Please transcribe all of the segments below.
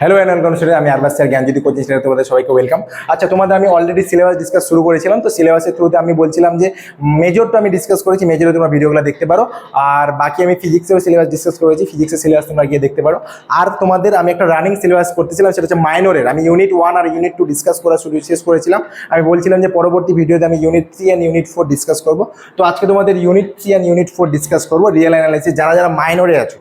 Hello and student আমি Arbas sir, Gyanjyoti coaching centre তোমাদের সবাইকে ওয়েলকাম আচ্ছা তোমাদের আমি অলরেডি সিলেবাস ডিসকাস শুরু করেছিলাম, তো সিলেবাসের থ্রুতে আমি বলছিলাম যে মেজরটা আমি ডিসকাস করেছি মেজরে তোমরা ভিডিওগুলো দেখতে পারো, আর বাকি আমি ফিজিক্সেরও সিলেবাস ডিসকাস করেছি ফিজিক্সের সিলেবাস তোমরা গিয়ে দেখতে পারো। আর তোমাদের আমি একটা রানিং সিলেবাস করতেছিলাম, সেটা হচ্ছে মাইনরের আমি ইউনিট ওয়ান আর ইউনিট টু ডিসকাস করা শুরু, শেষ করেছিলাম। আমি বলছিলাম যে পরবর্তী ভিডিওতে আমি unit three and unit four discuss করব। তো আজকে তোমাদের unit three and unit four discuss করব রিয়েল অ্যানালাইসিস যারা যারা মাইনরে আছো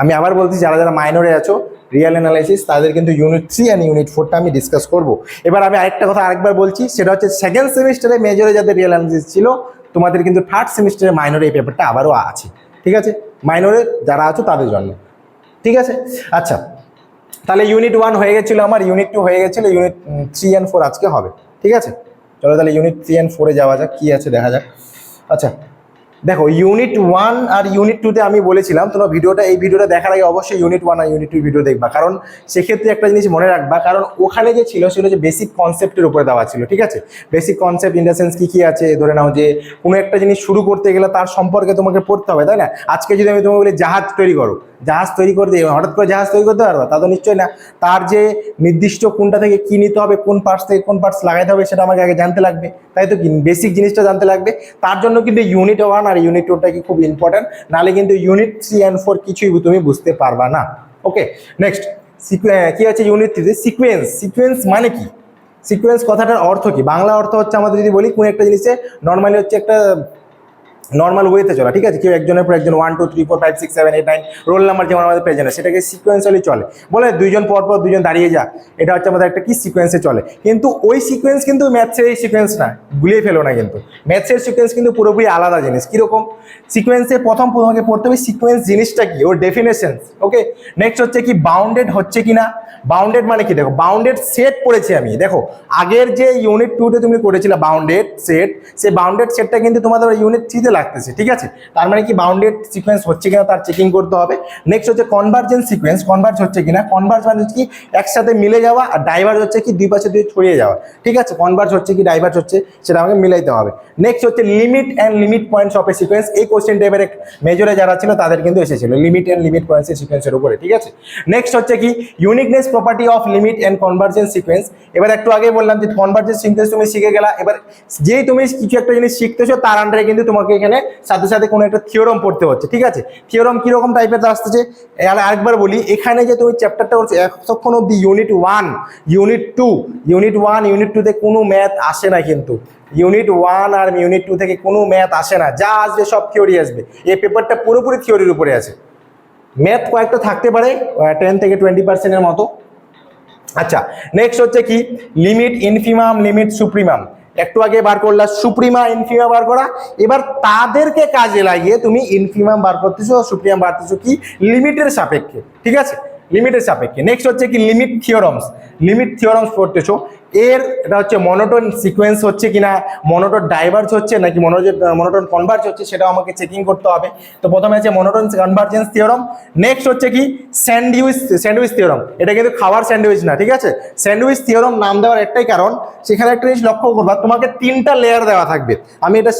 আমি আবার বলছি, যারা যারা মাইনরে আছো রিয়েল অ্যানালাইসিস তাদের কিন্তু ইউনিট থ্রি অ্যান্ড ইউনিট ফোরটা আমি ডিসকাস করব। এবার আমি আরেকটা কথা আরেকবার বলছি, সেটা হচ্ছে সেকেন্ড সেমিস্টারে মেজরে যাদের রিয়েল অ্যানালাইসিস ছিল, তোমাদের কিন্তু থার্ড সেমিস্টারে মাইনরে এই পেপারটা আবারও আছে। ঠিক আছে? মাইনরে যারা আছো, তাদের জন্য। ঠিক আছে? আচ্ছা তাহলে ইউনিট ওয়ান হয়ে গেছিল আমার ইউনিট টু হয়ে গেছিল ইউনিট থ্রি অ্যান্ড ফোর আজকে হবে। ঠিক আছে? চলো তাহলে ইউনিট থ্রি অ্যান্ড ফোরে যাওয়া যাক, কী আছে দেখা যাক। আচ্ছা দেখো ইউনিট ওয়ান আর ইউনিট টুতে আমি বলেছিলাম, তোমরা ভিডিওটা, এই ভিডিওটা দেখার আগে অবশ্যই ইউনিট ওয়ান আর ইউনিট টু ভিডিও দেখবা। কারণ সেক্ষেত্রে একটা জিনিস মনে রাখবা, কারণ ওখানে যে ছিল, সেটা যে বেসিক কনসেপ্টের উপরে দেওয়া ছিল, ঠিক আছে? Basic concept in the sense কী কী আছে? ধরে নাও যে, কোনো একটা জিনিস শুরু করতে গেলে তার সম্পর্কে তোমাকে পড়তে হবে, তাই না? আজকে যদি আমি তোমাকে বলি জাহাজ তৈরি করো, জাহাজ তৈরি করতে হঠাৎ করে জাহাজ তৈরি করতে পারবা? তা তো নিশ্চয়ই না। তার যে নির্দিষ্ট কোনটা থেকে কী নিতে হবে, কোন পার্টস থেকে কোন পার্টস লাগাইতে হবে, সেটা আমাকে আগে জানতে লাগবে। তাই তো বেসিক জিনিসটা জানতে লাগবে। তার জন্য কিন্তু ইউনিট ওয়ান আর ইউনিট টুটা কি খুব ইম্পর্ট্যান্ট নাহলে কিন্তু ইউনিট থ্রি অ্যান্ড ফোর কিছুই তুমি বুঝতে পারবা না। ওকে নেক্সট কি আছে ইউনিট থ্রিতে সিকোয়েন্স সিকোয়েন্স মানে কি? সিকোয়েন্স কথাটার অর্থ কি? বাংলা অর্থ হচ্ছে আমাদের যদি বলি, কোনো একটা জিনিসে নর্মালি হচ্ছে একটা নর্মাল ওয়েতে চলা, ঠিক আছে? কেউ একজনের পর একজন one two three four five six seven eight nine roll number যেমন আমাদের প্রেজেন্ট সেটাকে সিকোয়েন্সালি চলে। বলে দুইজন পর পর দুজন দাঁড়িয়ে যা, এটা হচ্ছে আমাদের একটা কি সিকোয়েন্সে চলে। কিন্তু ওই সিকোয়েন্স কিন্তু ম্যাথসের এই সিকোয়েন্স না গুলিয়ে ফেলো না কিন্তু। ম্যাথসের সিকোয়েন্স কিন্তু পুরোপুরি আলাদা জিনিস। কীরকম? সিকোয়েন্সে প্রথম তোমাকে পড়তে হবে সিকোয়েন্স জিনিসটা কি? ওর ডেফিনেশন ওকে নেক্সট হচ্ছে কি বাউন্ডেড হচ্ছে কি না বাউন্ডেড মানে কি? দেখো বাউন্ডেড সেট পড়েছি আমি। দেখো, আগের যে ইউনিট টুতে তুমি করেছিলে বাউন্ডেড সেট সেই বাউন্ডেড সেটটা কিন্তু তোমাদের ইউনিট থ্রিতে লাগতেছে, ঠিক আছে? তার মানে কি বাউন্ডেড সিকোয়েন্স হচ্ছে কিনা তার চেকিং করতে হবে। নেক্সট হচ্ছে কনভার্জেন্স সিকোয়েন্স কনভার্জ হচ্ছে কিনা? কনভার্জ মানে কি একসাথে মিলে যাওয়া আর ডাইভার্জ হচ্ছে কি দুই পাশে দুই ছড়িয়ে যাওয়া, ঠিক আছে? কনভার্জ হচ্ছে কি ডাইভার্জ হচ্ছে সেটা আমাকে মিলাইতে হবে। নেক্সট হচ্ছে limit and limit points of a sequence এই কোশ্চেনটা এবারে মেজরে যারা ছিল তাদের কিন্তু এসেছিল লিমিট অ্যান্ড লিমিট পয়েন্টসের সিকোয়েন্সের উপরে, ঠিক আছে? নেক্সট হচ্ছে কি uniqueness property of limit and convergence sequence এবার একটু আগে বললাম যে কনভার্জেন্স সিকোয়েন্স তুমি শিখে গেলা, এবার যেই তুমি কিছু একটা জিনিস শিখতেছো, তার আন্ডারে কিন্তু তোমাকে এখানে সাথে সাথে কোনো একটা থিওরম পড়তে হচ্ছে, ঠিক আছে? থিওরম কীরকম টাইপের তো আসতেছে? আর আরেকবার বলি, এখানে যে তুমি চ্যাপ্টারটা করছ, এতক্ষণ অব্দি unit one unit two unit one unit টুতে কোনো ম্যাথ আসে না কিন্তু। ইউনিট ওয়ান আর ইউনিট টু থেকে কোনো ম্যাথ আসে না, যা আসবে সব থিওরি আসবে। এই পেপারটা পুরোপুরি থিওরির উপরে আছে। ম্যাথ কয়েকটা থাকতে পারে টেন থেকে টোয়েন্টি পার্সেন্টের মতো। আচ্ছা নেক্সট হচ্ছে কি? লিমিট ইনফিমাম লিমিট সুপ্রিমাম একটু আগে বার করলা, সুপ্রিমা, ইনফিমা বার করা। এবার তাদেরকে কাজে লাগিয়ে তুমি ইনফিমাম বার করতেছো সুপ্রিমাম বাড়তেছো কি? লিমিটের সাপেক্ষে, ঠিক আছে? লিমিটের সাপেক্ষে। নেক্সট হচ্ছে কি? Limit theorems. লিমিট থিওরমস পড়তেছো। এর এটা হচ্ছে মনোটোন সিকোয়েন্স হচ্ছে কিনা মনোটোন ডাইভার্স হচ্ছে নাকি মনোটোন কনভার্স হচ্ছে সেটাও আমাকে চেকিং করতে হবে। তো প্রথমে আছে মনোটোন কনভার্জেন্স থিওরম নেক্সট হচ্ছে কি স্যান্ডউইচ স্যান্ডউইচ থিওরম এটা কিন্তু খাওয়ার স্যান্ডউইচ না, ঠিক আছে? স্যান্ডউইচ থিওরম নাম দেওয়ার একটাই কারণ, সেখানে একটা জিনিস লক্ষ্য করবা, তোমাকে তিনটা লেয়ার দেওয়া থাকবে। আমি এটা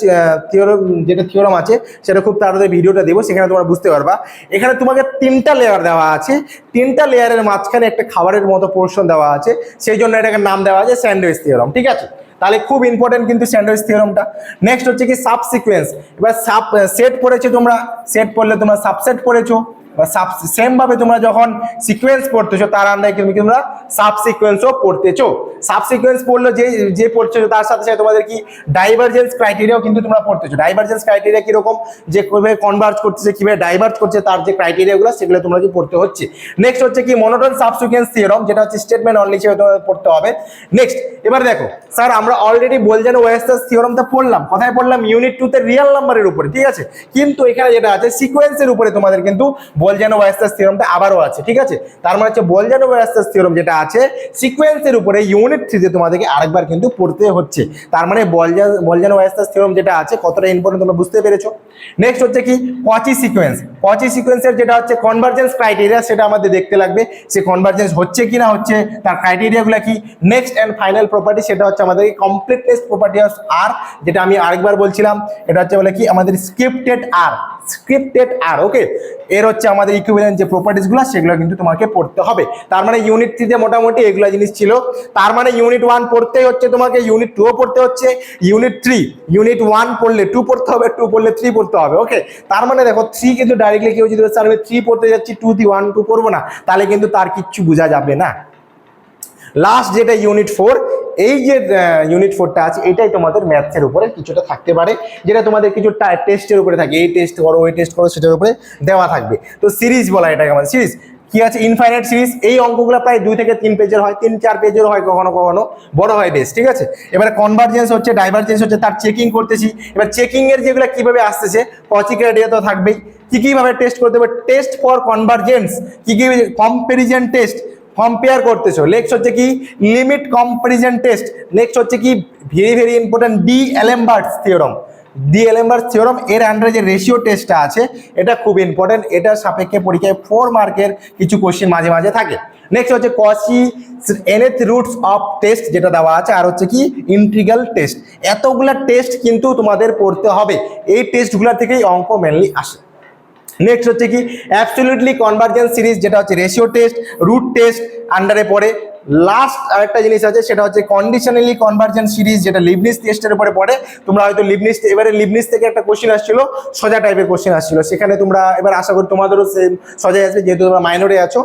থিওরম যেটা থিওরম আছে, সেটা খুব তাড়াতাড়ি ভিডিওটা দেবো, সেখানে তোমরা বুঝতে পারবা। এখানে তোমাকে তিনটা লেয়ার দেওয়া আছে তিনটা লেয়ারের মাঝখানে একটা খাবারের মতো পোর্শন দেওয়া আছে, সেই জন্য এটাকে নাম দেওয়া আছে স্যান্ডউইচ থিওরম ঠিক আছে? তাহলে খুব ইম্পর্টেন্ট কিন্তু স্যান্ডউইচ থিওরমটা নেক্সট হচ্ছে কি সাব সিকোয়েন্স এবার সাব সেট পড়েছো তোমরা সেট পড়লে তোমরা সাবসেট পড়েছো। বা সাব সেম ভাবে তোমরা যখন সিকোয়েন্স পড়তেছো, তার আন্দায় কিন্তু তোমরা সাব সিকোয়েন্সও পড়তেছো। সাব সিকোয়েন্স পড়লে যে যে পড়ছো তার সাথে সাথে তোমাদের কি ডাইভারজেন্স ক্রাইটেরিয়াও কিন্তু তোমরা পড়তেছো। ডাইভারজেন্স ক্রাইটেরিয়া কীরকম? যে কীভাবে কনভার্জ করতেছে, কীভাবে ডাইভার্জ করছে, তার যে ক্রাইটেরিয়াগুলো সেগুলো তোমরা পড়তে হচ্ছে। নেক্সট হচ্ছে কি মনোটন সাবসিকুয়েন্স থিওরম যেটা হচ্ছে স্টেটমেন্ট অনলি হিসেবে তোমাদের পড়তে হবে। নেক্সট এবার দেখো স্যার আমরা অলরেডি বলছেন ওয়েস্টার্স থিওরমটা পড়লাম। কোথায় পড়লাম? ইউনিট টুতে রিয়েল নাম্বারের উপরে, ঠিক আছে? কিন্তু এখানে যেটা আছে সিকোয়েন্সের উপরে তোমাদের কিন্তু বলজানো ওয়েস্টার্স থিওরমটা আবারও আছে, ঠিক আছে? তার মানে হচ্ছে বলজানো ওয়েস্টার্স থিওরম যেটা আছে সিকোয়েন্সের উপরে ইউনিট থ্রিতে তোমাদেরকে আরেকবার কিন্তু পড়তে হচ্ছে। তার মানে বলজা বলজানো ওয়েস্টার্স থিওরম যেটা আছে, কতটা ইম্পর্টেন্ট তোমরা বুঝতে পেরেছ? নেক্সট হচ্ছে কি? কচি সিকোয়েন্স কচি সিকোয়েন্সের যেটা হচ্ছে কনভার্জেন্স ক্রাইটেরিয়া সেটা আমাদের দেখতে লাগবে। সে কনভার্জেন্স হচ্ছে কি না হচ্ছে, তার ক্রাইটেরিয়াগুলো কি? নেক্সট অ্যান্ড ফাইনাল প্রপার্টি সেটা হচ্ছে আমাদের কমপ্লিটনেস প্রপার্টি অফ আর যেটা আমি আরেকবার বলছিলাম। এটা হচ্ছে বলে কি? আমাদের স্ক্রিপ্টেড আর স্ক্রিপ্টেড আর ওকে এর হচ্ছে আমাদের ইকুইভ্যালেন্ট যে প্রপার্টিসগুলো সেগুলো কিন্তু তোমাকে পড়তে হবে। তার মানে ইউনিট থ্রিতে মোটামুটি এগুলো জিনিস ছিল। তার মানে ইউনিট ওয়ান পড়তেই হচ্ছে তোমাকে ইউনিট টুও পড়তে হচ্ছে। ইউনিট থ্রি ইউনিট ওয়ান পড়লে টু পড়তে হবে টু পড়লে থ্রি পড়তে হবে ওকে তার মানে দেখো থ্রি কিন্তু ডাইরেক্টলি কেউ যদি স্যার আমি থ্রি পড়তে যাচ্ছি টু দি ওয়ান টু পড়ব না, তাহলে কিন্তু তার কিচ্ছু বোঝা যাবে না। লাস্ট যেটা ইউনিট ফোর এই যে ইউনিট ফোরটা আছে, এটাই তোমাদের ম্যাথসের উপরে কিছুটা থাকতে পারে, যেটা তোমাদের কিছু টেস্টের উপরে থাকে, এই টেস্ট করো, ওই টেস্ট করো, সেটার উপরে দেওয়া থাকবে। তো সিরিজ বলা এটাকে আমাদের সিরিজ কি আছে? ইনফাইনাইট সিরিজ এই অঙ্কগুলো প্রায় দুই থেকে তিন পেজের হয়, তিন চার পেজের হয় কখনো কখনো, বড় হয় বেশ, ঠিক আছে? এবারে কনভার্জেন্স হচ্ছে ডাইভার্জেন্স হচ্ছে, তার চেকিং করতেছি। এবার চেকিং এর যেগুলো কীভাবে আসতেছে কচি ক্রাইটেরিয়া তো থাকবেই। কি কীভাবে টেস্ট করতে হবে? টেস্ট ফর কনভার্জেন্স কি কি কম্পারিজন টেস্ট কম্পেয়ার করতেছো। নেক্সট হচ্ছে কি? লিমিট কম্পারিজন টেস্ট নেক্সট হচ্ছে কি? Very very important D Alembert's theorem D Alembert's theorem এর আন্ডারে যে রেশিও টেস্টটা আছে। এটা খুব ইম্পর্টেন্ট এটা সাপেক্ষে পরীক্ষায় ফোর মার্কের কিছু কোশ্চেন মাঝে মাঝে থাকে। নেক্সট হচ্ছে Cauchy nth roots of test যেটা দেওয়া আছে, আর হচ্ছে কি? ইন্ট্রিগাল টেস্ট এতগুলা টেস্ট কিন্তু তোমাদের পড়তে হবে। এই টেস্টগুলো থেকেই অঙ্ক মেনলি আসে। নেক্সট হচ্ছে কি অ্যাবসলিউটলি কনভার্জেন্স সিরিজ যেটা হচ্ছে রেশিও টেস্ট রুট টেস্ট আন্ডারে পড়ে। লাস্ট আরেকটা জিনিস আছে, সেটা হচ্ছে কন্ডিশনালি কনভার্জেন্স সিরিজ যেটা লিবনিস টেস্টের উপরে পড়ে। তোমরা হয়তো লিবনিস এবারে লিবনিস থেকে একটা কোশ্চেন আসছিল, সোজা টাইপের কোশ্চেন আসছিল। সেখানে তোমরা এবার আশা করি তোমাদেরও সেম সোজাই আসবে, যেহেতু তোমরা মাইনরে আছো।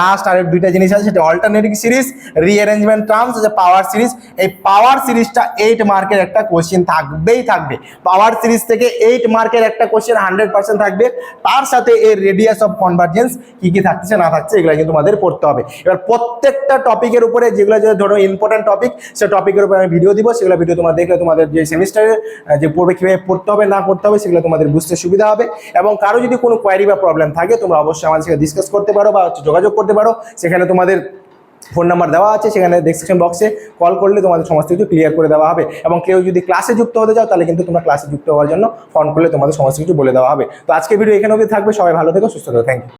লাস্ট আরেক দুইটা জিনিস আছে, সেটা অল্টারনেটিভ সিরিজ রিঅ্যারেঞ্জমেন্ট টার্মস আছে পাওয়ার সিরিজ এই পাওয়ার সিরিজটা এইট মার্কের একটা কোশ্চেন থাকবেই থাকবে। পাওয়ার সিরিজ থেকে এইট মার্কের একটা কোশ্চেন হান্ড্রেড পার্সেন্ট থাকবে। তার সাথে এর রেডিয়াস অফ কনভার্জেন্স কি কি থাকছে, না থাকছে, এগুলো কিন্তু তোমাদের পড়তে হবে। এবার প্রত্যেকটা টপিকের উপরে, যেগুলো যে ধরো ইম্পর্টেন্ট টপিক সে টপিকের উপরে আমি ভিডিও দিব। সেগুলো ভিডিও তোমরা দেখলে তোমাদের যে সেমিস্টারে যে পড়বে, কীভাবে পড়তে হবে, না করতে হবে, সেগুলো তোমাদের বুঝতে সুবিধা হবে। এবং কারও যদি কোনো কোয়ারি বা প্রবলেম থাকে, তোমরা অবশ্যই আমাদের সাথে ডিসকাস করতে পারো বা যোগাযোগ করতে পারো। সেখানে তোমাদের ফোন নাম্বার দেওয়া আছে, সেখানে ডেসক্রিপশন বক্সে কল করলে তোমাদের সমস্ত কিছু ক্লিয়ার করে দেওয়া হবে। এবং কেউ যদি ক্লাসে যুক্ত হতে চাও, তাহলে কিন্তু তোমরা ক্লাসে যুক্ত হওয়ার জন্য ফোন করলে তোমাদের সমস্ত কিছু বলে দেওয়া হবে। তো আজকে ভিডিও এখানে অবধি থাকবে। সবাই ভালো থেকো, সুস্থ থেকো। Thank you